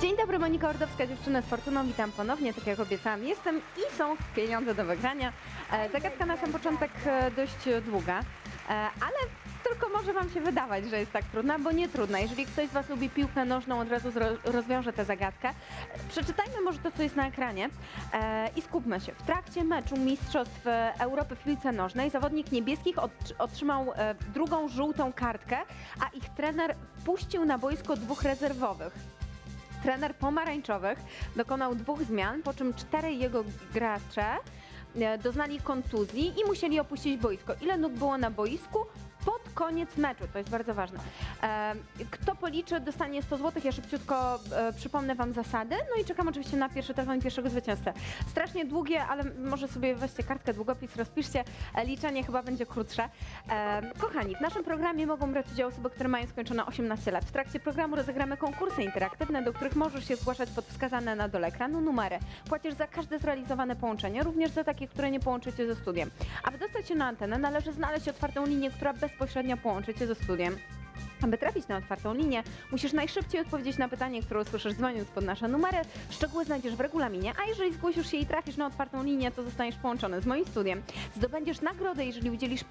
Dzień dobry, Monika Ordowska, dziewczyna z Fortuną. Witam ponownie, tak jak obiecałam. Jestem i są pieniądze do wygrania. E, zagadka na sam początek e, dość długa, e, ale tylko może Wam się wydawać, że jest tak trudna, bo nie trudna. Jeżeli ktoś z Was lubi piłkę nożną, od razu rozwiąże tę zagadkę. Przeczytajmy może to, co jest na ekranie i skupmy się. W trakcie meczu Mistrzostw Europy w piłce nożnej zawodnik niebieskich otr- otrzymał drugą żółtą kartkę, a ich trener wpuścił na boisko dwóch rezerwowych. Trener pomarańczowych dokonał dwóch zmian, po czym czterej jego gracze e, doznali kontuzji i musieli opuścić boisko. Ile nóg było na boisku? Koniec meczu, to jest bardzo ważne. E, Kto policzy, dostanie 100 zł. Ja szybciutko e, przypomnę Wam zasady. No i czekam oczywiście na pierwszy telefon pierwszego zwycięzcę. Strasznie długie, ale może sobie weźcie kartkę, długopis, rozpiszcie. E, Liczenie chyba będzie krótsze. Kochani, w naszym programie mogą brać udział osoby, które mają skończone 18 lat. W trakcie programu rozegramy konkursy interaktywne, do których możesz się zgłaszać pod wskazane na dole ekranu numery. Płacisz za każde zrealizowane połączenie, również za takie, które nie połączycie ze studiem. Aby dostać się na antenę, należy znaleźć otwartą linię, która bezpośrednio połączy cię ze studiem. Aby trafić na otwartą linię, musisz najszybciej odpowiedzieć na pytanie, które usłyszysz dzwoniąc pod nasze numery. Szczegóły znajdziesz w regulaminie, a jeżeli zgłosisz się i trafisz na otwartą linię, to zostaniesz połączony z moim studiem. Zdobędziesz nagrodę, jeżeli udzielisz